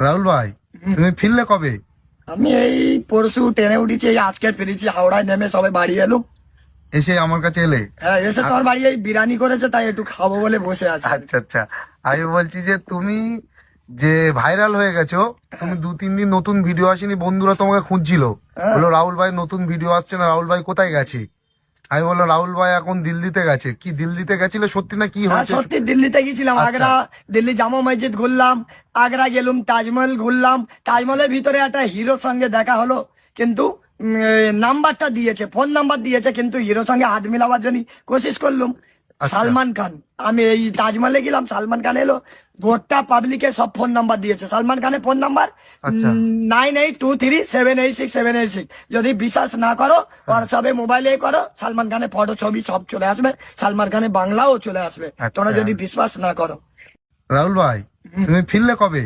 রাহুল ভাই তুমি ফিরলে কবে? আমি এই পরশু ট্রেনে উঠেছি এই আজকে ফিরেছি হাওড়ায় নেমে সবাই বাড়ি এলুম এসে আমার কাছে এলে? হ্যাঁ এসে তোমার বাড়ি এই বিরিয়ানি করেছে তাই একটু খাব বলে বসে আছে। আচ্ছা আচ্ছা। আমি বলছি যে তুমি যে ভাইরাল হয়ে গেছো তুমি দু তিন দিন নতুন ভিডিও আসেনি বন্ধুরা তোমাকে খুঁজছিল। হ্যাঁ। বলল রাহুল ভাই নতুন ভিডিও আসছে না রাহুল ভাই কোথায় গেছে? আমি বলল রাহুল ভাই এখন দিল্লিতে গেছে কি দিল্লিতে গেছিল সত্যি না কি হ্যাঁ সত্যি দিল্লিতে গেছিলাম আচ্ছা। আগ্রা দিল্লি জামা মসজিদ ঘুরলাম আগ্রা গেলুম তাজমহল ঘুরলাম তাজমহলের ভিতরে একটা হিরোর সঙ্গে দেখা হলো কিন্তু নাম্বারটা দিয়েছে ফোন নাম্বার দিয়েছে কিন্তু হিরোর সঙ্গে হাত মিলাবার জন্য কোশিশ করলুম। সালমান খান। আমি এই তাজমহলে গেলাম সালমান খান এলো। গোটা পাবলিকে সব ফোন নাম্বার দিয়েছে। সালমান খানের ফোন নাম্বার আচ্ছা। Nine eight two three seven eight six seven eight six যদি বিশ্বাস না করো হোয়াটসঅ্যাপে মোবাইলে করো সালমান খানের ফটো ছবি সব চলে আসবে। সালমান খানের বাংলাও চলে আসবে। আচ্ছা। তোমরা যদি বিশ্বাস না করো। রাহুল ভাই তুমি ফিরলে কবে?